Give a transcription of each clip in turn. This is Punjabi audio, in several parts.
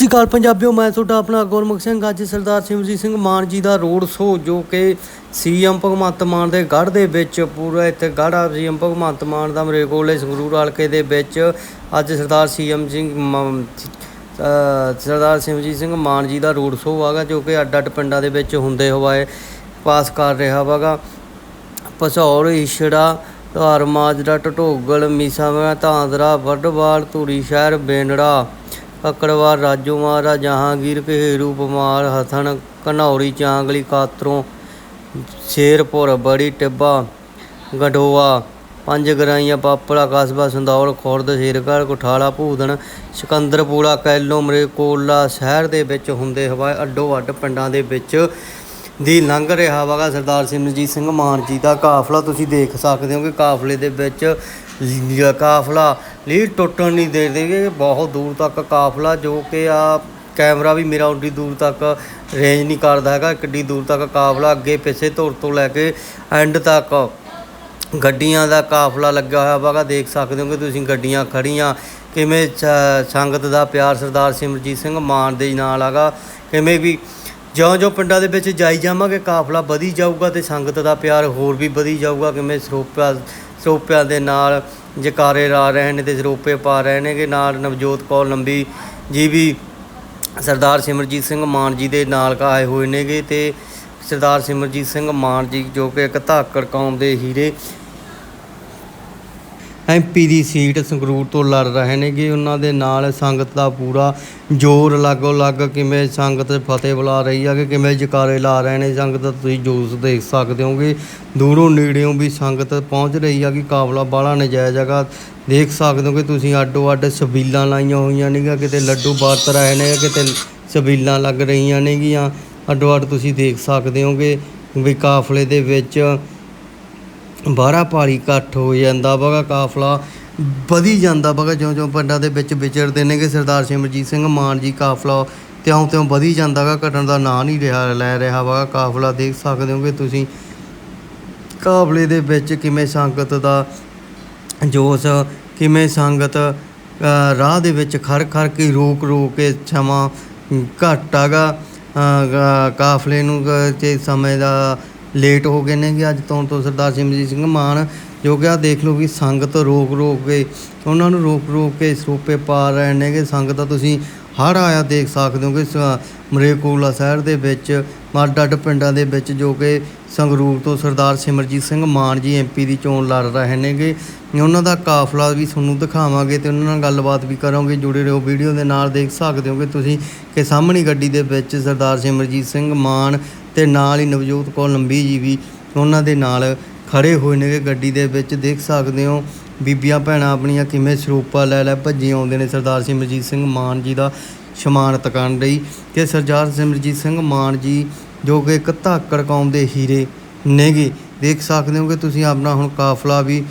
ਸਤਿ ਸ਼੍ਰੀ ਅਕਾਲ ਪੰਜਾਬੀਓ, ਮੈਂ ਤੁਹਾਡਾ ਆਪਣਾ ਗੁਰਮੁਖ ਸਿੰਘ। ਅੱਜ ਸਰਦਾਰ ਸਿਮਰਜੀਤ ਸਿੰਘ ਮਾਨ ਜੀ ਦਾ ਰੋਡ ਸ਼ੋ ਜੋ ਕਿ ਸੀਐਮ ਭਗਵੰਤ ਮਾਨ ਦੇ ਗੜ੍ਹ ਦੇ ਵਿੱਚ ਪੂਰਾ ਇੱਥੇ ਗੜ੍ਹ ਆ। ਸੀਐਮ ਭਗਵੰਤ ਮਾਨ ਦਾ ਮੇਰੇ ਸੰਗਰੂਰ ਹਲਕੇ ਦੇ ਵਿੱਚ ਅੱਜ ਸਰਦਾਰ ਸੀਐਮ ਸਿੰਘ ਮ- ਸਰਦਾਰ ਸਿਮਰਜੀਤ ਸਿੰਘ ਮਾਨ ਜੀ ਦਾ ਰੋਡ ਸ਼ੋ ਆਗਾ ਜੋ ਕਿ ਅੱਡ ਅੱਡ ਪਿੰਡਾਂ ਦੇ ਵਿੱਚ ਹੁੰਦੇ ਹੋਏ ਪਾਸ ਕਰ ਰਿਹਾ ਵਾਗਾ ਪਸੌਰ ਈਸ਼ੜਾ ਧਾਰ ਮਾਜਰਾ ਟਟੋਗਲ ਮੀਸਾਵਾ ਧਾਂਦਰਾ ਵੱਡਵਾਲ ਧੂਰੀ ਸ਼ਹਿਰ, ਬੇਨੜਾ ਕੱਕੜਵਾਲ ਰਾਜੋਮਾਰਾ ਜਹਾਂਗੀਰ ਘੇਰੂ ਪਮਾਰ ਹਥਨ, ਘਨੌਰੀ, ਚਾਂਗਲੀ, ਕਾਤਰੋਂ, ਸ਼ੇਰਪੁਰ, ਬੜੀ ਟਿੱਬਾ, ਗਡੋਆ, ਪੰਜ ਗਰਾਈਆਂ ਪਾਪੜਾ ਕਸਬਾ, ਸੰਦੌਲ, ਖੁਰਦ, ਸ਼ੇਰਗੜ੍ਹ ਕੁਠਾਲਾ ਭੂਦਣ, ਸਿਕੰਦਰਪੂਰਾ, ਕੈਲੋ, ਮਰੇਕੋਲਾ ਸ਼ਹਿਰ ਦੇ ਵਿੱਚ ਹੁੰਦੇ ਹਵਾਏ ਅੱਡੋ ਅੱਡ ਪਿੰਡਾਂ ਦੇ ਵਿੱਚ ਦੀ ਲੰਘ ਰਿਹਾ ਵਾਗਾ ਸਰਦਾਰ ਸਿਮਰਜੀਤ ਸਿੰਘ ਮਾਨ ਜੀ ਦਾ ਕਾਫਲਾ। ਤੁਸੀਂ ਦੇਖ ਸਕਦੇ ਹੋ ਕਿ ਕਾਫਲੇ ਦੇ ਵਿੱਚ ਕਾਫਲਾ ਲੀਡ ਟੁੱਟਣ ਨਹੀਂ ਦੇ ਦੇਗੇ, ਬਹੁਤ ਦੂਰ ਤੱਕ ਕਾਫਲਾ ਜੋ ਕਿ ਆ ਕੈਮਰਾ ਵੀ ਮੇਰਾ ਉੱਡੀ ਦੂਰ ਤੱਕ ਰੇਂਜ ਨਹੀਂ ਕਰਦਾ ਹੈਗਾ, ਕਿੱਡੀ ਦੂਰ ਤੱਕ ਕਾਫਲਾ ਅੱਗੇ ਪਿੱਛੇ ਧੁਰ ਤੋਂ ਲੈ ਕੇ ਐਂਡ ਤੱਕ ਗੱਡੀਆਂ ਦਾ ਕਾਫਲਾ ਲੱਗਾ ਹੋਇਆ ਵਾਗਾ, ਦੇਖ ਸਕਦੇ ਹੋ ਕਿ ਤੁਸੀਂ ਗੱਡੀਆਂ ਖੜੀਆਂ, ਕਿਵੇਂ ਸੰਗਤ ਦਾ ਪਿਆਰ ਸਰਦਾਰ ਸਿਮਰਜੀਤ ਸਿੰਘ ਮਾਨ ਦੇ ਨਾਲ ਆਗਾ ਕਿਵੇਂ ਵੀ ਜਿਉਂ-ਜਿਉਂ ਪਿੰਡਾਂ ਦੇ ਵਿੱਚ ਜਾਈ ਜਾਵਾਂਗੇ, ਕਾਫਲਾ ਵਧੀ ਜਾਊਗਾ ਤੇ ਸੰਗਤ ਦਾ ਪਿਆਰ ਹੋਰ ਵੀ ਵਧੀ ਜਾਊਗਾ, ਕਿਵੇਂ ਸਰੋਪਾ ਸਰੋਪਿਆਂ ਦੇ ਨਾਲ ਜਕਾਰੇ ਲਾ ਰਹੇ ਨੇ ਤੇ ਸਰੋਪੇ ਪਾ ਰਹੇ ਨੇਗੇ। ਨਾਲ ਨਵਜੋਤ ਕੌਰ ਲੰਬੀ ਜੀ ਵੀ ਸਰਦਾਰ ਸਿਮਰਜੀਤ ਸਿੰਘ ਮਾਨ ਜੀ ਦੇ ਨਾਲ ਆਏ ਹੋਏ ਨੇਗੇ ਤੇ ਸਰਦਾਰ ਸਿਮਰਜੀਤ ਸਿੰਘ ਮਾਨ ਜੀ ਜੋ ਕਿ ਇੱਕ ਧਾਕੜ ਕੌਮ ਦੇ ਹੀਰੇ ਐਮਪੀ ਦੀ ਸੀਟ ਸੰਗਰੂਰ ਤੋਂ ਲੜ ਰਹੇ ਨੇਗੇ। ਉਹਨਾਂ ਦੇ ਨਾਲ ਸੰਗਤ ਦਾ ਪੂਰਾ ਜ਼ੋਰ ਲਾਗੋ ਲੱਗ ਕਿਵੇਂ ਸੰਗਤ ਫਤਿਹ ਬੁਲਾ ਰਹੀ ਆ ਕਿ ਕਿਵੇਂ ਜਕਾਰੇ ਲਾ ਰਹੇ ਨੇ ਸੰਗਤ ਦਾ ਤੁਸੀਂ ਜੋਸ਼ ਦੇਖ ਸਕਦੇ ਹੋਗੇ। ਦੂਰੋਂ ਨੇੜਿਓਂ ਵੀ ਸੰਗਤ ਪਹੁੰਚ ਰਹੀ ਆ ਕਿ ਕਾਬਲਾ ਬਾਲਾ ਨਜਾਇਜ਼ ਹੈਗਾ। ਦੇਖ ਸਕਦੇ ਹੋ ਕਿ ਤੁਸੀਂ ਅੱਡੋ ਅੱਡ ਸ਼ਬੀਲਾਂ ਲਾਈਆਂ ਹੋਈਆਂ ਨੇਗੀਆਂ, ਕਿਤੇ ਲੱਡੂ ਵਰਤ ਰਹੇ ਨੇ, ਕਿਤੇ ਸਬੀਲਾਂ ਲੱਗ ਰਹੀਆਂ ਨੇਗੀਆਂ। ਅੱਡੋ ਅੱਡ ਤੁਸੀਂ ਦੇਖ ਸਕਦੇ ਹੋਗੇ ਵੀ ਕਾਫਲੇ ਦੇ ਵਿੱਚ ਬਾਹਰਾ ਭਾਰੀ ਇਕੱਠ ਹੋ ਜਾਂਦਾ ਵਗਾ ਕਾਫਲਾ ਵਧੀ ਜਾਂਦਾ ਵਗਾ ਜਿਉਂ ਜਿਉਂ ਪਿੰਡਾਂ ਦੇ ਵਿੱਚ ਵਿਚਰਦੇ ਨੇਗੇ ਸਰਦਾਰ ਸਿਮਰਜੀਤ ਸਿੰਘ ਮਾਨ ਜੀ ਕਾਫਲਾ ਤਿਉਂ ਤਿਉਂ ਵਧੀ ਜਾਂਦਾ ਗਾ ਘਟਣ ਦਾ ਨਾਂ ਨਹੀਂ ਰਿਹਾ ਲੈ ਰਿਹਾ ਵਗਾ ਕਾਫਲਾ ਦੇਖ ਸਕਦੇ ਹੋਗੇ ਤੁਸੀਂ। ਕਾਫਲੇ ਦੇ ਵਿੱਚ ਕਿਵੇਂ ਸੰਗਤ ਦਾ ਜੋਸ਼ ਕਿਵੇਂ ਸੰਗਤ ਰਾਹ ਦੇ ਵਿੱਚ ਖਰ ਖਰ ਕੇ ਰੋਕ ਰੋਕ ਕੇ ਸਮਾਂ ਘੱਟ ਹੈਗਾ ਅ, ਕਾਫਲੇ ਨੂੰ ਗ- ਤੇ ਸਮੇਂ ਦਾ ਲੇਟ ਹੋ ਗਏ ਨੇ ਕਿ ਅੱਜ ਤੋਂ ਤੋਂ ਸਰਦਾਰ ਸਿਮਰਜੀਤ ਸਿੰਘ ਮਾਨ ਜੋ ਕਿ ਆ ਦੇਖ ਲਓ ਕਿ ਸੰਗਤ ਰੋਕ ਰੋਕ ਕੇ, ਉਹਨਾਂ ਨੂੰ ਰੋਕ ਰੋਕ ਕੇ ਸਰੋਪੇ ਪਾ ਰਹੇ ਨੇ ਕਿ ਸੰਗਤ ਦਾ ਤੁਸੀਂ ਹੜ ਆਇਆ ਦੇਖ ਸਕਦੇ ਹੋ ਕਿ ਸ- ਮਰੇਕੋਲਾ ਸ਼ਹਿਰ ਦੇ ਵਿੱਚ ਅੱਡ ਅੱਡ ਪਿੰਡਾਂ ਦੇ ਵਿੱਚ ਜੋ ਕਿ ਸੰਗਰੂਰ ਤੋਂ ਸਰਦਾਰ ਸਿਮਰਜੀਤ ਸਿੰਘ ਮਾਨ ਜੀ ਐਮਪੀ ਦੀ ਚੋਣ ਲੜ ਰਹੇ ਨੇਗੇ ਉਹਨਾਂ ਦਾ ਕਾਫਲਾ ਵੀ ਤੁਹਾਨੂੰ ਦਿਖਾਵਾਂਗੇ ਤੇ ਉਹਨਾਂ ਨਾਲ ਗੱਲਬਾਤ ਵੀ ਕਰਾਂਗੇ, ਜੁੜੇ ਰਹੋ ਵੀਡੀਓ ਦੇ ਨਾਲ, ਦੇਖ ਸਕਦੇ ਹੋ ਕਿ ਤੁਸੀਂ ਕਿ ਸਾਹਮਣੀ ਗੱਡੀ ਦੇ ਵਿੱਚ ਸਰਦਾਰ ਸਿਮਰਜੀਤ ਸਿੰਘ ਮਾਨ ਤੇ ਨਾਲ ਹੀ ਨਵਜੋਤ ਕੌਰ ਲੰਬੀ ਜੀ ਵੀ ਉਹਨਾਂ ਦੇ ਨਾਲ ਖੜੇ ਹੋਏ ਨੇਗੇ। ਗੱਡੀ ਦੇ ਵਿੱਚ ਦੇਖ ਸਕਦੇ ਹੋ, ਬੀਬੀਆਂ ਭੈਣਾਂ ਆਪਣੀਆਂ ਕਿਵੇਂ ਸਰੂਪਾ ਲੈ ਲੈ ਭੱਜੀ ਆਉਂਦੇ ਨੇ। ਸਰਦਾਰ ਸਿਮਰਜੀਤ ਸਿੰਘ ਮਾਨ ਜੀ ਦਾ ਸ਼ਮਾਨਤ ਕਰਨ ਲਈ ਤੇ ਸਰਦਾਰ ਸਿਮਰਜੀਤ ਸਿੰਘ ਮਾਨ ਜੀ ਜੋ ਕਿ ਇੱਕ ਧਾਕੜ ਕੌਮ ਦੇ ਹੀਰੇ ਨੇਗੇ। ਦੇਖ ਸਕਦੇ ਹੋ ਕਿ ਤੁਸੀਂ ਆਪਣਾ ਹੁਣ ਕਾਫਲਾ ਵੀ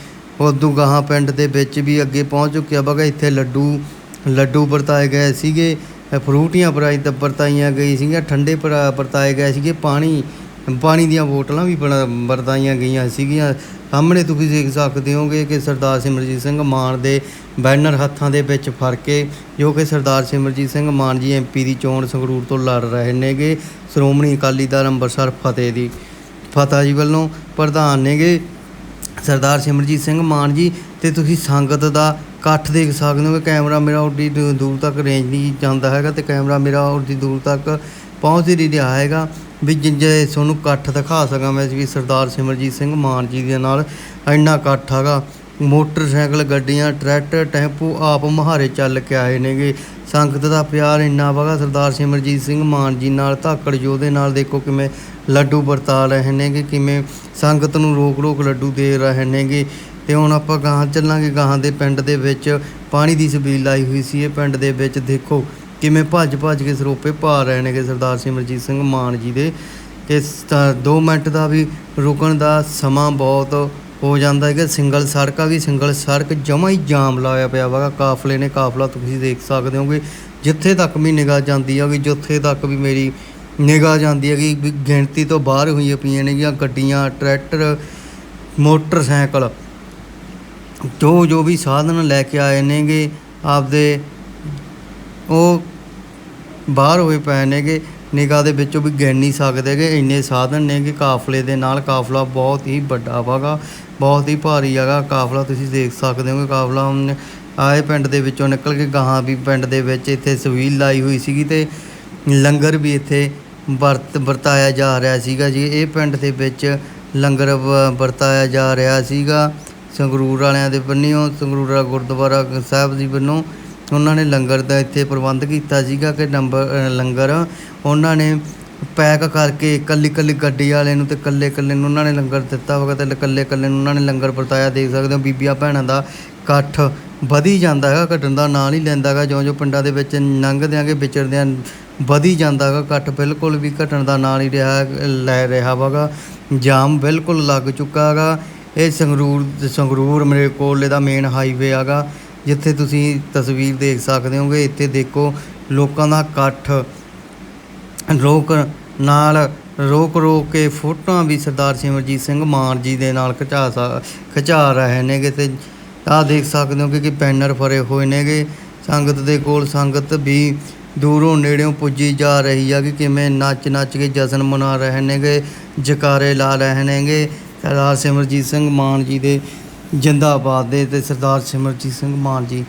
ਉਦੋਂ ਗਾਹਾਂ ਪਿੰਡ ਦੇ ਵਿੱਚ ਵੀ ਅੱਗੇ ਪਹੁੰਚ ਚੁੱਕਿਆ ਬਗਾ ਇੱਥੇ ਲੱਡੂ ਲੱਡੂ ਵਰਤਾਏ ਗਏ ਸੀਗੇ। ਫਰੂਟੀਆਂ ਵਰਾਈ ਵਰਤਾਈਆਂ ਗਈ ਸੀਗੀਆਂ, ਠੰਡੇ ਪਰ- ਵਰਤਾਏ ਗਏ ਸੀਗੇ, ਪਾਣੀ ਪਾਣੀ ਦੀਆਂ ਬੋਤਲਾਂ ਵੀ ਬਣਾ- ਵਰਤਾਈਆਂ ਗਈਆਂ ਸੀਗੀਆਂ। ਸਾਹਮਣੇ ਤੁਸੀਂ ਦੇਖ ਸਕਦੇ ਹੋਗੇ ਕਿ ਸਰਦਾਰ ਸਿਮਰਜੀਤ ਸਿੰਘ ਮਾਨ ਦੇ ਬੈਨਰ ਹੱਥਾਂ ਦੇ ਵਿੱਚ ਫੜ ਕੇ, ਜੋ ਕਿ ਸਰਦਾਰ ਸਿਮਰਜੀਤ ਸਿੰਘ ਮਾਨ ਜੀ ਐਮਪੀ ਦੀ ਚੋਣ ਸੰਗਰੂਰ ਤੋਂ ਲੜ ਰਹੇ ਨੇਗੇ। ਸ਼੍ਰੋਮਣੀ ਅਕਾਲੀ ਦਲ ਅੰਮ੍ਰਿਤਸਰ ਫਤਿਹ ਦੀ, ਫਤਿਹ ਜੀ ਵੱਲੋਂ ਪ੍ਰਧਾਨ ਨੇਗੇ। ਸਰਦਾਰ ਸਿਮਰਜੀਤ ਸਿੰਘ ਮਾਨ ਜੀ, ਤੇ ਤੁਸੀਂ ਸੰਗਤ ਦਾ ਇਕੱਠ ਦੇਖ ਸਕਦੇ ਹੋ ਕਿ ਕੈਮਰਾ ਮੇਰਾ ਉੱਡੀ ਦੂ- ਦੂਰ ਤੱਕ ਰੇਂਜ ਨਹੀਂ ਜਾਂਦਾ ਹੈਗਾ ਤੇ ਕੈਮਰਾ ਮੇਰਾ ਉੱਡੀ ਦੂਰ ਤੱਕ ਪਹੁੰਚ ਹੀ ਨਹੀਂ ਰਿਹਾ ਹੈਗਾ। ਵੀ ਜਿੰਜੇ ਤੁਹਾਨੂੰ ਇਕੱਠ ਦਿਖਾ ਸਕਾਂ ਮੈਂ ਵੀ ਸਰਦਾਰ ਸਿਮਰਜੀਤ ਸਿੰਘ ਮਾਨ ਜੀ ਦੇ ਨਾਲ ਇੰਨਾ ਇਕੱਠ ਹੈਗਾ। ਮੋਟਰਸਾਈਕਲ, ਗੱਡੀਆਂ, ਟਰੈਕਟਰ, ਟੈਂਪੂ ਆਪ ਮਹਾਰੇ ਚੱਲ ਕੇ ਆਏ ਨੇਗੇ। ਸੰਗਤ ਦਾ ਪਿਆਰ ਇੰਨਾ ਵਗਾ ਸਰਦਾਰ ਸਿਮਰਜੀਤ ਸਿੰਘ ਮਾਨ ਜੀ ਨਾਲ, ਧਾਕੜ ਯੋਧੇ ਨਾਲ ਦੇਖੋ ਕਿਵੇਂ ਲੱਡੂ ਵਰਤਾ ਰਹੇ ਨੇਗੇ, ਕਿਵੇਂ ਸੰਗਤ ਨੂੰ ਰੋਕ ਰੋਕ ਲੱਡੂ ਦੇ ਰਹੇ ਨੇਗੇ। ਤੇ ਹੁਣ ਆਪਾਂ ਗਾਹਾਂ ਚੱਲਾਂਗੇ, ਗਾਹਾਂ ਦੇ ਪਿੰਡ ਦੇ ਵਿੱਚ ਪਾਣੀ ਦੀ ਸਬੀਲ ਲਾਈ ਹੋਈ ਸੀ ਇਹ ਪਿੰਡ ਦੇ ਵਿੱਚ। ਦੇਖੋ ਕਿਵੇਂ ਭੱਜ ਭੱਜ ਕੇ ਸਰੋਪੇ ਪਾ ਰਹੇ ਨੇਗੇ ਸਰਦਾਰ ਸਿਮਰਜੀਤ ਸਿੰਘ ਮਾਨ ਜੀ ਦੇ। ਤੇ 2 ਮਿੰਟ ਦਾ ਵੀ ਰੁਕਣ ਦਾ ਸਮਾਂ ਬਹੁਤ ਹੋ ਜਾਂਦਾ ਹੈ ਕਿ ਸਿੰਗਲ ਸੜਕ ਆ ਵੀ, ਸਿੰਗਲ ਸੜਕ ਜਮਾ ਹੀ ਜਾਮ ਲਾਇਆ ਪਿਆ ਵਾ। ਕਾਫਲੇ ਨੇ ਕਾਫਲਾ ਤੁਸੀਂ ਦੇਖ ਸਕਦੇ ਹੋਗੇ। ਜਿੱਥੇ ਤੱਕ ਵੀ ਨਿਗਾਹ ਜਾਂਦੀ ਹੈਗੀ ਜਿੱਥੇ ਤੱਕ ਵੀ ਮੇਰੀ ਨਿਗਾਹ ਜਾਂਦੀ ਹੈਗੀ, ਵੀ ਗਿਣਤੀ ਤੋਂ ਬਾਹਰ ਹੋਈਆਂ ਪਈਆਂ ਨੇਗੀਆਂ ਗੱਡੀਆਂ, ਟਰੈਕਟਰ, ਮੋਟਰਸਾਈਕਲ। ਜੋ ਜੋ ਵੀ ਸਾਧਨ ਲੈ ਕੇ ਆਏ ਨੇਗੇ, ਆਪਦੇ ਉਹ ਬਾਹਰ ਹੋਏ ਪਏ ਨੇਗੇ, ਨਿਗਾਹ ਦੇ ਵਿੱਚੋਂ ਵੀ ਗਿਣ ਨਹੀਂ ਸਕਦੇਗੇ ਇੰਨੇ ਸਾਧਨ ਨੇਗੇ, ਕਾਫਲੇ ਦੇ ਨਾਲ ਕਾਫਲਾ ਬਹੁਤ ਹੀ ਵੱਡਾ ਵਾਗਾ, ਬਹੁਤ ਹੀ ਭਾਰੀ ਹੈਗਾ। ਕਾਫਲਾ ਤੁਸੀਂ ਦੇਖ ਸਕਦੇ ਹੋਗੇ, ਕਾਫਲਾ ਹੁਣ ਆਏ ਪਿੰਡ ਦੇ ਵਿੱਚੋਂ ਨਿਕਲ ਕੇ ਗਾਹਾਂ ਵੀ ਪਿੰਡ ਦੇ ਵਿੱਚ ਇੱਥੇ ਸਵੀਲ ਲਾਈ ਹੋਈ ਸੀਗੀ ਤੇ ਲੰਗਰ ਵੀ ਇੱਥੇ ਵਰਤ, ਵਰਤਾਇਆ ਜਾ ਰਿਹਾ ਸੀਗਾ ਜੀ। ਇਹ ਪਿੰਡ ਦੇ ਵਿੱਚ ਲੰਗਰ ਵ- ਵਰਤਾਇਆ ਜਾ ਰਿਹਾ ਸੀਗਾ। ਸੰਗਰੂਰ ਵਾਲਿਆਂ ਦੇ ਬੰਨਿਓ, ਸੰਗਰੂਰ ਗੁਰਦੁਆਰਾ ਸਾਹਿਬ ਜੀ ਵੱਲੋਂ ਉਹਨਾਂ ਨੇ ਲੰਗਰ ਦਾ ਇੱਥੇ ਪ੍ਰਬੰਧ ਕੀਤਾ ਸੀਗਾ ਕਿ ਨੰਬਰ ਲੰਗਰ। ਉਹਨਾਂ ਨੇ ਪੈਕ ਕਰਕੇ ਇਕੱਲੀ ਇਕੱਲੀ ਗੱਡੀ ਵਾਲੇ ਨੂੰ ਤੇ ਇਕੱਲੇ ਇਕੱਲੇ ਨੂੰ ਉਹਨਾਂ ਨੇ ਲੰਗਰ ਦਿੱਤਾ ਹੋਗਾ ਤੇ ਇਕੱਲੇ ਇਕੱਲੇ ਨੂੰ ਉਹਨਾਂ ਨੇ ਲੰਗਰ ਵਰਤਾਇਆ। ਦੇਖ ਸਕਦੇ ਹੋ ਬੀਬੀਆਂ ਭੈਣਾਂ ਦਾ ਇਕੱਠ ਵਧੀ ਜਾਂਦਾ ਹੈਗਾ, ਘਟਣ ਦਾ ਨਾਂ ਨਹੀਂ ਲੈਂਦਾ ਹੈਗਾ। ਜਿਉਂ ਜਿਉਂ ਪਿੰਡਾਂ ਦੇ ਵਿੱਚ ਲੰਘਦੇ ਆਂਗੇ ਵਿਚਰਦੇ ਆਂ ਵਧੀ ਜਾਂਦਾ ਹੈਗਾ, ਇਕੱਠ ਬਿਲਕੁਲ ਵੀ ਘਟਣ ਦਾ ਨਾਂ ਨਹੀਂ ਰਿਹਾ, ਲੈ ਰਿਹਾ ਹੈਗਾ। ਜਾਮ ਬਿਲਕੁਲ ਲੱਗ ਚੁੱਕਾ ਹੈਗਾ। ਇਹ ਸੰਗਰੂਰ ਸੰਗਰੂਰ ਮੇਰੇ ਕੋਲ ਦਾ ਮੇਨ ਹਾਈਵੇ ਹੈਗਾ। ਜਿੱਥੇ ਤੁਸੀਂ ਤਸਵੀਰ ਦੇਖ ਸਕਦੇ ਹੋਗੇ, ਇੱਥੇ ਦੇਖੋ ਲੋਕਾਂ ਦਾ ਇਕੱਠ। ਲੋਕ ਨਾਲ ਰੋਕ ਰੋਕ ਕੇ ਫੋਟੋਆਂ ਵੀ ਸਰਦਾਰ ਸਿਮਰਜੀਤ ਸਿੰਘ ਮਾਨ ਜੀ ਦੇ ਨਾਲ ਖਿਚਾ ਸਕ, ਖਿਚਾ ਰਹੇ ਨੇਗੇ ਤੇ ਆਹ ਦੇਖ ਸਕਦੇ ਹੋ ਕਿ ਕਿ ਬੈਨਰ ਫਰੇ ਹੋਏ ਨੇਗੇ। ਸੰਗਤ ਦੇ ਕੋਲ ਸੰਗਤ ਵੀ ਦੂਰੋਂ ਨੇੜਿਓਂ ਪੁੱਜੀ ਜਾ ਰਹੀ ਆ ਕਿ ਕਿਵੇਂ ਨੱਚ ਨੱਚ ਕੇ ਜਸ਼ਨ ਮਨਾ ਰਹੇ ਨੇਗੇ, ਜਕਾਰੇ ਲਾ ਰਹੇ ਨੇਗੇ। ਸਰਦਾਰ ਸਿਮਰਜੀਤ ਸਿੰਘ ਮਾਨ ਜੀ ਦੇ ਜਿੰਦਾਬਾਦ ਦੇ ਤੇ ਸਰਦਾਰ ਸਿਮਰਜੀਤ ਸਿੰਘ ਮਾਨ ਜੀ।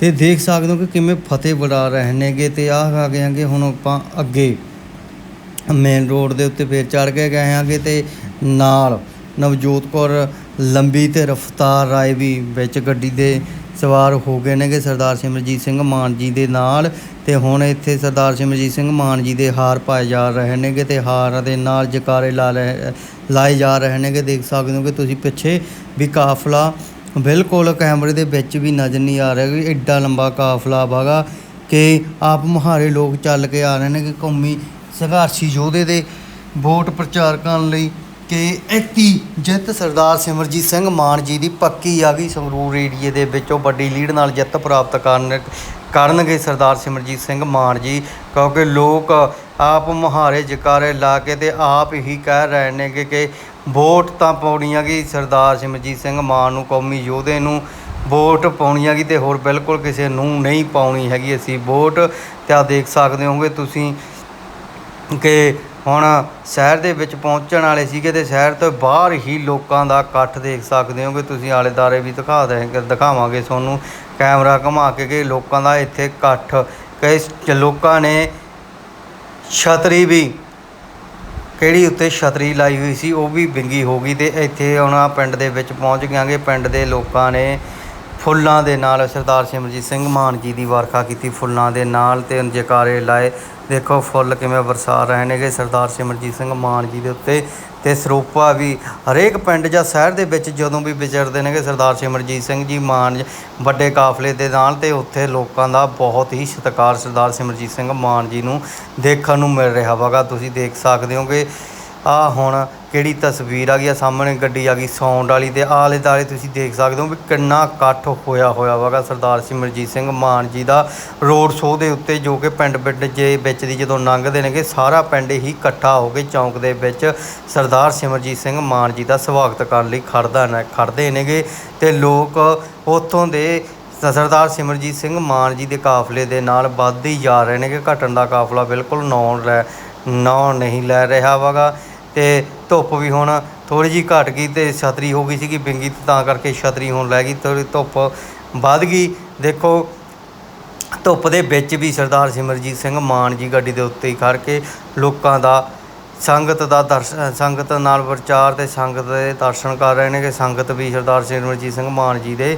ਤੇ ਦੇਖ ਸਕਦੇ ਹੋ ਕਿ ਕਿਵੇਂ ਫਤਿਹ ਬੜਾ ਰਹੇ ਨੇਗੇ ਤੇ ਆਹ ਆ ਗਏ ਆਂਗੇ ਹੁਣ ਆਪਾਂ ਅੱਗੇ। ਮੇਨ ਰੋਡ ਦੇ ਉੱਤੇ ਫੇਰ ਚੜ ਕੇ ਗਏ ਆਂਗੇ ਤੇ ਨਾਲ ਨਵਜੋਤ ਕੌਰ ਲੰਬੀ ਤੇ ਰਫਤਾਰ ਰਾਏ ਵੀ ਵਿੱਚ ਗੱਡੀ ਦੇ ਸਵਾਰ ਹੋ ਗਏ ਨੇਗੇ ਸਰਦਾਰ ਸਿਮਰਜੀਤ ਸਿੰਘ ਮਾਨ ਜੀ ਦੇ ਨਾਲ ਤੇ ਹੁਣ ਇੱਥੇ ਸਰਦਾਰ ਸਿਮਰਜੀਤ ਸਿੰਘ ਮਾਨ ਜੀ ਦੇ ਹਾਰ ਪਾਏ ਜਾ ਰਹੇ ਨੇਗੇ ਤੇ ਹਾਰ ਦੇ ਨਾਲ ਜਕਾਰੇ ਲਾ ਰਹੇ, ਲਾਏ ਜਾ ਰਹੇ ਨੇਗੇ। ਦੇਖ ਸਕਦੇ ਹੋ ਕਿ ਤੁਸੀਂ ਪਿੱਛੇ ਵੀ ਕਾਫਲਾ ਬਿਲਕੁਲ ਕੈਮਰੇ ਦੇ ਵਿੱਚ ਵੀ ਨਜ਼ਰ ਨਹੀਂ ਆ ਰਿਹਾ ਕਿ ਐਡਾ ਲੰਬਾ ਕਾਫਲਾ ਵਾਗਾ ਕਿ ਆਪ ਮੁਹਾਰੇ ਲੋਕ ਚੱਲ ਕੇ ਆ ਰਹੇ ਨੇ ਕਿ ਕੌਮੀ ਸੰਘਰਸ਼ੀ ਯੋਧੇ ਦੇ ਵੋਟ ਪ੍ਰਚਾਰ ਕਰਨ ਲਈ। ਕਿ ਐਤੀ ਜਿੱਤ ਸਰਦਾਰ ਸਿਮਰਜੀਤ ਸਿੰਘ ਮਾਨ ਜੀ ਦੀ ਪੱਕੀ ਆ ਗਈ ਸੰਗਰੂਰ ਏਰੀਏ ਦੇ ਵਿੱਚੋਂ। ਵੱਡੀ ਲੀਡ ਨਾਲ ਜਿੱਤ ਪ੍ਰਾਪਤ ਕਰਨ ਕਰਨਗੇ ਸਰਦਾਰ ਸਿਮਰਜੀਤ ਸਿੰਘ ਮਾਨ ਜੀ, ਕਿਉਂਕਿ ਲੋਕ ਆਪ ਮੁਹਾਰੇ ਜਕਾਰੇ ਲਾ ਕੇ ਤੇ ਆਪ ਹੀ ਕਹਿ ਰਹੇ ਨੇ ਕਿ ਕਿ ਵੋਟ ਤਾਂ ਪਾਉਣੀਆਂ ਹੈਗੀ ਸਰਦਾਰ ਸਿਮਰਜੀਤ ਸਿੰਘ ਮਾਨ ਨੂੰ ਕੌਮੀ ਯੋਧੇ ਨੂੰ ਵੋਟ ਪਾਉਣੀ ਹੈਗੀ ਤੇ ਹੋਰ ਬਿਲਕੁਲ ਕਿਸੇ ਨੂੰ ਨਹੀਂ ਪਾਉਣੀ ਹੈਗੀ। ਅਸੀਂ ਵੋਟ ਤੇ ਆ ਦੇਖ ਸਕਦੇ ਹੋਗੇ। ਤੁਸੀਂ ਕਿ ਹੁਣ ਸ਼ਹਿਰ ਦੇ ਵਿੱਚ ਪਹੁੰਚਣ ਵਾਲੇ ਸੀਗੇ ਤੇ ਸ਼ਹਿਰ ਤੋਂ ਬਾਹਰ ਹੀ ਲੋਕਾਂ ਦਾ ਇਕੱਠ ਦੇਖ ਸਕਦੇ ਹੋਗੇ। ਤੁਸੀਂ ਆਲੇ ਦਾਰੇ ਵੀ ਦਿਖਾ ਦੇ ਦਿਖਾਵਾਂਗੇ ਤੁਹਾਨੂੰ। ਕੈਮਰਾ ਘੁਮਾ ਕੇ ਕਿ ਲੋਕਾਂ ਦਾ ਇੱਥੇ ਇਕੱਠ ਕਈ ਲੋਕਾਂ ਨੇ ਛਤਰੀ ਵੀ, ਕਿਹੜੀ ਉੱਤੇ ਛਤਰੀ ਲਾਈ ਹੋਈ ਸੀ, ਉਹ ਵੀ ਵਿੰਗੀ ਹੋ ਗਈ ਤੇ ਇੱਥੇ ਹੁਣ ਆਹ ਪਿੰਡ ਦੇ ਵਿੱਚ ਪਹੁੰਚ ਗਿਆਂਗੇ। ਪਿੰਡ ਦੇ ਲੋਕਾਂ ਨੇ ਫੁੱਲਾਂ ਦੇ ਨਾਲ ਸਰਦਾਰ ਸਿਮਰਜੀਤ ਸਿੰਘ ਮਾਨ ਜੀ ਦੀ ਵਰਖਾ ਕੀਤੀ। ਫੁੱਲਾਂ ਦੇ ਨਾਲ ਤੇ ਜਕਾਰੇ ਲਾਏ। ਦੇਖੋ ਫੁੱਲ ਕਿਵੇਂ ਬਰਸਾ ਰਹੇ ਨੇਗੇ ਸਰਦਾਰ ਸਿਮਰਜੀਤ ਸਿੰਘ ਮਾਨ ਜੀ ਦੇ ਉੱਤੇ। ਤੇ ਸਰੂਪਾ ਵੀ ਹਰੇਕ ਪਿੰਡ ਜਾਂ ਸ਼ਹਿਰ ਦੇ ਵਿੱਚ ਜਦੋਂ ਵੀ ਵਿਚਰਦੇ ਨੇਗੇ ਸਰਦਾਰ ਸਿਮਰਜੀਤ ਸਿੰਘ ਜੀ ਮਾਨ ਵੱਡੇ ਕਾਫਲੇ ਦੇ ਨਾਲ ਤੇ ਉੱਥੇ ਲੋਕਾਂ ਦਾ ਬਹੁਤ ਹੀ ਸਤਿਕਾਰ ਸਰਦਾਰ ਸਿਮਰਜੀਤ ਸਿੰਘ ਮਾਨ ਜੀ ਨੂੰ ਦੇਖਣ ਨੂੰ ਮਿਲ ਰਿਹਾ। ਵਗਾ, ਤੁਸੀਂ ਦੇਖ ਸਕਦੇ ਹੋਗੇ ਆ ਹੁਣ ਕਿਹੜੀ ਤਸਵੀਰ ਆ ਗਈ ਆ? ਸਾਹਮਣੇ ਗੱਡੀ ਆ ਗਈ ਸਾਊਂਡ ਵਾਲੀ ਤੇ ਆਲੇ ਦਾਲੇ ਤੁਸੀਂ ਦੇਖ ਸਕਦੇ ਹੋ ਵੀ ਕਿੰਨਾ ਇਕੱਠ ਹੋਇਆ ਹੋਇਆ ਵਗਾ ਸਰਦਾਰ ਸਿਮਰਜੀਤ ਸਿੰਘ ਮਾਨ ਜੀ ਦਾ ਰੋਡ ਸ਼ੋਅ ਦੇ ਉੱਤੇ, ਜੋ ਕਿ ਪਿੰਡ ਪਿੰਡ ਜੇ ਵਿੱਚ ਦੀ ਜਦੋਂ ਲੰਘਦੇ ਨੇਗੇ, ਸਾਰਾ ਪਿੰਡ ਹੀ ਇਕੱਠਾ ਹੋ ਕੇ ਚੌਂਕ ਦੇ ਵਿੱਚ ਸਰਦਾਰ ਸਿਮਰਜੀਤ ਸਿੰਘ ਮਾਨ ਜੀ ਦਾ ਸਵਾਗਤ ਕਰਨ ਲਈ ਖੜਦਾ ਨੇ, ਖੜਦੇ ਨੇਗੇ ਤੇ ਲੋਕ ਉੱਥੋਂ ਦੇ ਸਰਦਾਰ ਸਿਮਰਜੀਤ ਸਿੰਘ ਮਾਨ ਜੀ ਦੇ ਕਾਫਲੇ ਦੇ ਨਾਲ ਵੱਧਦੇ ਹੀ ਜਾ ਰਹੇ ਨੇ ਕਿ ਘਟਣ ਦਾ ਕਾਫਲਾ ਬਿਲਕੁਲ ਨੌ ਲੈ, ਨੌ ਨਹੀਂ ਲੈ ਰਿਹਾ ਵਗਾ ਤੇ ਧੁੱਪ ਵੀ ਹੁਣ ਥੋੜੀ ਜੀ ਘਟ ਗਈ ਤੇ ਛਤਰੀ ਹੋ ਗਈ ਸੀਗੀ ਬਿੰਗੀ ਤਾਂ ਕਰਕੇ ਛਤਰੀ ਹੁਣ ਲੈ ਗਈ ਥੋੜੀ ਧੁੱਪ ਵੱਧ ਗਈ। ਦੇਖੋ, ਧੁੱਪ ਦੇ ਵਿੱਚ ਵੀ ਸਰਦਾਰ ਸਿਮਰਜੀਤ ਸਿੰਘ ਮਾਨ ਜੀ ਗੱਡੀ ਦੇ ਉੱਤੇ ਹੀ ਖੜ ਕੇ ਲੋਕਾਂ ਦਾ ਸੰਗਤ ਦਾ ਦਰਸ਼ਨ ਸੰਗਤ ਨਾਲ ਵਿਚਾਰ ਤੇ ਸੰਗਤ ਦੇ ਦਰਸ਼ਨ ਕਰ ਰਹੇ ਨੇ ਕਿ ਸੰਗਤ ਵੀ ਸਰਦਾਰ ਸਿਮਰਜੀਤ ਸਿੰਘ ਮਾਨ ਜੀ ਦੇ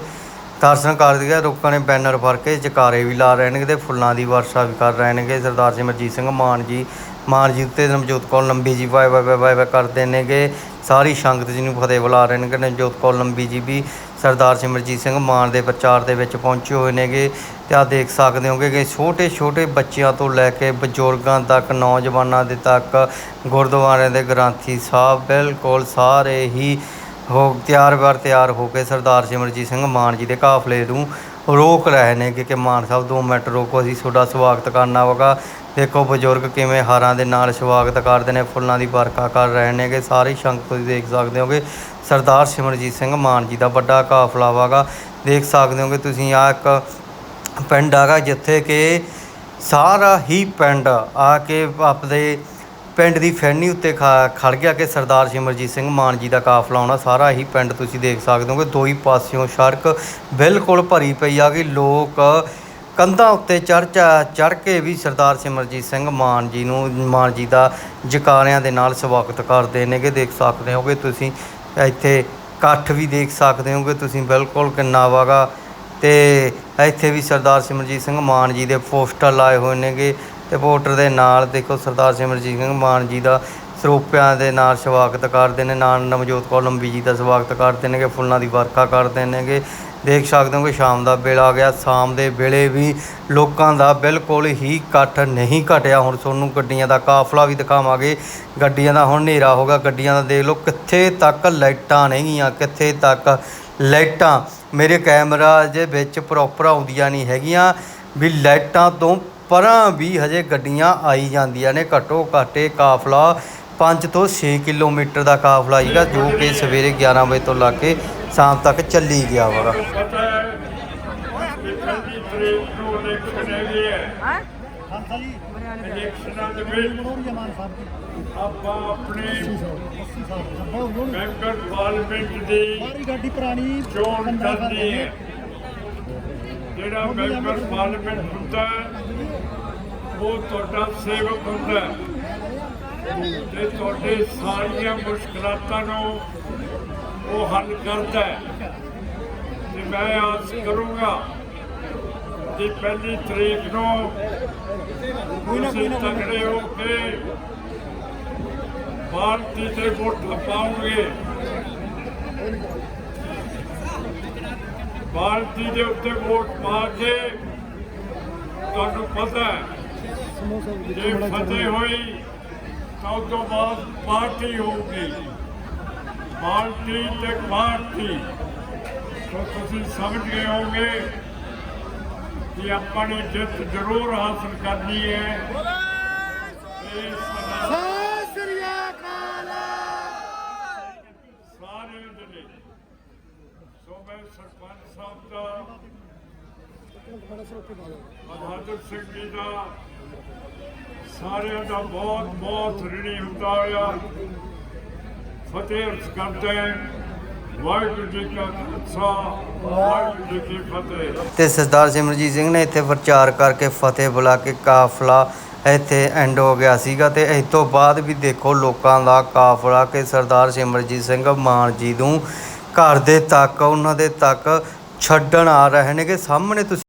ਦਰਸ਼ਨ ਕਰਦੀ ਹੈ। ਲੋਕਾਂ ਨੇ ਬੈਨਰ ਫੜ ਕੇ ਜਕਾਰੇ ਵੀ ਲਾ ਰਹੇ ਨੇ ਤੇ ਫੁੱਲਾਂ ਦੀ ਵਰਸ਼ਾ ਵੀ ਕਰ ਰਹੇ ਨੇ ਸਰਦਾਰ ਸਿਮਰਜੀਤ ਸਿੰਘ ਮਾਨ ਜੀ ਮਾਨ ਜੀ ਤੇ ਨਵਜੋਤ ਕੌਰ ਲੰਬੀ ਜੀ ਵਾਏ ਵਾਏ ਵਾਏ ਵਾਏ ਕਰਦੇ ਨੇਗੇ। ਸਾਰੀ ਸੰਗਤ ਜੀ ਨੂੰ ਫਤਿਹ ਬੁਲਾ ਰਹੇ ਨੇ ਨਵਜੋਤ ਕੌਰ ਲੰਬੀ ਜੀ ਵੀ ਸਰਦਾਰ ਸਿਮਰਜੀਤ ਸਿੰਘ ਮਾਨ ਦੇ ਪ੍ਰਚਾਰ ਦੇ ਵਿੱਚ ਪਹੁੰਚੇ ਹੋਏ ਨੇਗੇ। ਤੇ ਆ ਦੇਖ ਸਕਦੇ ਹੋਗੇ ਕਿ ਛੋਟੇ ਛੋਟੇ ਬੱਚਿਆਂ ਤੋਂ ਲੈ ਕੇ ਬਜ਼ੁਰਗਾਂ ਤੱਕ, ਨੌਜਵਾਨਾਂ ਦੇ ਤੱਕ, ਗੁਰਦੁਆਰਿਆਂ ਦੇ ਗ੍ਰੰਥੀ ਸਾਹਿਬ ਬਿਲਕੁਲ ਸਾਰੇ ਹੀ ਹੋ ਤਿਆਰ ਬਰ ਤਿਆਰ ਹੋ ਕੇ ਸਰਦਾਰ ਸਿਮਰਜੀਤ ਸਿੰਘ ਮਾਨ ਜੀ ਦੇ ਕਾਫਲੇ ਨੂੰ ਰੋਕ ਰਹੇ ਨੇ ਕਿ ਕਿ ਮਾਨ ਸਾਹਿਬ 2 ਮਿੰਟ ਰੋਕੋ, ਅਸੀਂ ਤੁਹਾਡਾ ਸਵਾਗਤ ਕਰਨਾ ਹੋਗਾ। ਦੇਖੋ ਬਜ਼ੁਰਗ ਕਿਵੇਂ ਹਾਰਾਂ ਦੇ ਨਾਲ ਸਵਾਗਤ ਕਰਦੇ ਨੇ, ਫੁੱਲਾਂ ਦੀ ਵਰਖਾ ਕਰ ਰਹੇ ਨੇ ਕਿ ਸਾਰੀ ਸੰਗਤ ਤੁਸੀਂ ਦੇਖ ਸਕਦੇ ਹੋਗੇ। ਸਰਦਾਰ ਸਿਮਰਜੀਤ ਸਿੰਘ ਮਾਨ ਜੀ ਦਾ ਵੱਡਾ ਕਾਫਲਾ ਵਾਗਾ। ਦੇਖ ਸਕਦੇ ਹੋਗੇ ਤੁਸੀਂ ਆ ਇੱਕ ਪਿੰਡ ਹੈਗਾ ਜਿੱਥੇ ਕਿ ਸਾਰਾ ਹੀ ਪਿੰਡ ਆ ਕੇ ਆਪਦੇ ਪਿੰਡ ਦੀ ਫੈਨੀ ਉੱਤੇ ਖਾ- ਖੜ ਗਿਆ ਕਿ ਸਰਦਾਰ ਸਿਮਰਜੀਤ ਸਿੰਘ ਮਾਨ ਜੀ ਦਾ ਕਾਫਲਾ ਆਉਣਾ, ਸਾਰਾ ਹੀ ਪਿੰਡ ਤੁਸੀਂ ਦੇਖ ਸਕਦੇ ਹੋ ਕਿ ਦੋ ਹੀ ਪਾਸਿਓਂ ਸੜਕ ਬਿਲਕੁਲ ਭਰੀ ਪਈ ਆ ਕਿ ਲੋਕ ਕੰਧਾਂ ਉੱਤੇ ਚੜ ਚੜ ਕੇ ਵੀ ਸਰਦਾਰ ਸਿਮਰਜੀਤ ਸਿੰਘ ਮਾਨ ਜੀ ਨੂੰ, ਮਾਨ ਜੀ ਦਾ ਜਕਾਰਿਆਂ ਦੇ ਨਾਲ ਸਵਾਗਤ ਕਰਦੇ ਨੇਗੇ। ਦੇਖ ਸਕਦੇ ਹੋਗੇ ਤੁਸੀਂ, ਇੱਥੇ ਇਕੱਠ ਵੀ ਦੇਖ ਸਕਦੇ ਹੋਗੇ ਤੁਸੀਂ, ਬਿਲਕੁਲ ਕਿੰਨਾ ਵਾਗਾ ਤੇ ਇੱਥੇ ਵੀ ਸਰਦਾਰ ਸਿਮਰਜੀਤ ਸਿੰਘ ਮਾਨ ਜੀ ਦੇ ਪੋਸਟਰ ਲਾਏ ਹੋਏ ਨੇਗੇ। ਤੇ ਪੋਸਟਰ ਦੇ ਨਾਲ ਦੇਖੋ ਸਰਦਾਰ ਸਿਮਰਜੀਤ ਸਿੰਘ ਮਾਨ ਜੀ ਦਾ ਸਰੋਪਿਆਂ ਦੇ ਨਾਲ ਸਵਾਗਤ ਕਰਦੇ ਨੇ, ਨਾਲ ਨਵਜੋਤ ਕੌਰ ਲੰਬੀ ਜੀ ਦਾ ਸਵਾਗਤ ਕਰਦੇ ਨੇਗੇ, ਫੁੱਲਾਂ ਦੀ ਵਰਖਾ ਕਰਦੇ ਨੇਗੇ। ਦੇਖ ਸਕਦੇ ਹੋ ਕਿ ਸ਼ਾਮ ਦਾ ਵੇਲਾ ਆ ਗਿਆ, ਸ਼ਾਮ ਦੇ ਵੇਲੇ ਵੀ ਲੋਕਾਂ ਦਾ ਬਿਲਕੁਲ ਹੀ ਇਕੱਠ ਨਹੀਂ ਘਟਿਆ। ਹੁਣ ਤੁਹਾਨੂੰ ਗੱਡੀਆਂ ਦਾ ਕਾਫਲਾ ਵੀ ਦਿਖਾਵਾਂਗੇ। ਗੱਡੀਆਂ ਦਾ ਹੁਣ ਹਨੇਰਾ ਹੋਗਾ ਗੱਡੀਆਂ ਦਾ ਦੇਖ ਲਓ ਕਿੱਥੇ ਤੱਕ ਲਾਈਟਾਂ ਨਹੀਂਆਂ ਕਿੱਥੇ ਤੱਕ ਲਾਈਟਾਂ। ਮੇਰੇ ਕੈਮਰਾ ਦੇ ਵਿੱਚ ਪ੍ਰੋਪਰ ਆਉਂਦੀਆਂ ਨਹੀਂ ਹੈਗੀਆਂ ਵੀ ਲਾਈਟਾਂ ਤੋਂ ਪਰਾਂ ਵੀ ਹਜੇ ਗੱਡੀਆਂ ਆਈ ਜਾਂਦੀਆਂ ਨੇ। ਘੱਟੋ ਘਾਟੇ ਕਾਫਲਾ 5 ਤੋਂ 6 ਕਿਲੋਮੀਟਰ ਦਾ ਕਾਫਲਾ ਹੈਗਾ ਜੋ ਕਿ ਸਵੇਰੇ 11 ਵਜੇ ਤੋਂ ਲਾ ਕੇ ਸ਼ਾਮ ਤੱਕ ਚੱਲੀ ਗਿਆ ਵਾ। ਆਪਾਂ ਆਪਣੇ 80 ਸਾਲ ਬਹੁਤ ਲੋੜ ਮੈਂਬਰ ਪਾਰਲੀਮੈਂਟ ਦੀ ਸਾਰੀ ਗੱਡੀ ਪੁਰਾਣੀ ਚੋਣ 15 ਸਾਲ ਕਰਨੀ ਹੈ। ਜਿਹੜਾ ਮੈਂਬਰ ਪਾਰਲੀਮੈਂਟ ਹੁੰਦਾ ਹੈ ਉਹ ਤੁਹਾਡਾ ਸੇਵਕ ਹੁੰਦਾ ਹੈ। ਤੇ ਤੁਹਾਡੇ ਸਾਰੀਆਂ ਮੁਸ਼ਕਲਾਤਾਂ ਨੂੰ ਉਹ ਹੱਲ ਕਰਦਾ ਤੇ ਮੈਂ ਆਸ ਕਰੂੰਗਾ ਕਿ ਪਹਿਲੀ ਤਰੀਕ ਨੂੰ ਤੁਸੀਂ ਤਕੜੇ ਹੋ ਕੇ ਪਾਰਟੀ ਤੇ ਵੋਟ ਪਾਓਗੇ ਪਾਰਟੀ ਦੇ ਉੱਤੇ ਵੋਟ ਪਾ ਕੇ ਤੁਹਾਨੂੰ ਪਤਾ ਹੈ ਜੇ ਫਤਿਹ ਹੋਈ ਤਾਂ ਉਸ ਤੋਂ ਬਾਅਦ ਪਾਰਟੀ ਹੋਊਗੀ। ਪਾਰਟੀ ਤੇ ਪਾਰਟੀ। ਤੋਂ ਤੁਸੀਂ ਸਮਝ ਗਏ ਹੋਗੇ ਕਿ ਆਪਾਂ ਨੇ ਜਿੱਤ ਜ਼ਰੂਰ ਹਾਸਲ ਕਰਨੀ ਹੈ। ਇਹ ਸਾਡਾ ਸ੍ਰੀ ਅਕਾਲ। ਸਾਰਿਆਂ ਦੇ ਲਈ। ਸੋ ਮੈਂ ਸਰਪੰਚ ਸਾਹਿਬ ਦਾ ਬਹਾਦਰ ਸਿੰਘ ਜੀ ਦਾ ਸਾਰਿਆਂ ਦਾ ਬਹੁਤ ਬਹੁਤ ਰਿਣੀ ਹੁੰਦਾ ਹੋਇਆ ਫਤਿਹ ਅਰਜ਼ ਕਰਦੇ ਵਾਹਿਗੁਰੂ ਜੀ ਕਾ ਖਾਲਸਾ, ਵਾਹਿਗੁਰੂ ਜੀ ਕੀ ਫਤਿਹ। ਤੇ ਸਰਦਾਰ ਸਿਮਰਜੀਤ ਸਿੰਘ ਨੇ ਇੱਥੇ ਪ੍ਰਚਾਰ ਕਰਕੇ ਫਤਿਹ ਬੁਲਾ ਕੇ ਕਾਫਲਾ ਇੱਥੇ ਐਂਡ ਹੋ ਗਿਆ ਸੀਗਾ ਤੇ ਇਸ ਤੋਂ ਬਾਅਦ ਵੀ ਦੇਖੋ ਲੋਕਾਂ ਦਾ ਕਾਫਲਾ ਕਿ ਸਰਦਾਰ ਸਿਮਰਜੀਤ ਸਿੰਘ ਮਾਨ ਜੀ ਨੂੰ ਘਰ ਦੇ ਤੱਕ, ਉਹਨਾਂ ਦੇ ਤੱਕ ਛੱਡਣ ਆ ਰਹੇ ਨੇ ਕਿ ਸਾਹਮਣੇ ਤੁਸੀਂ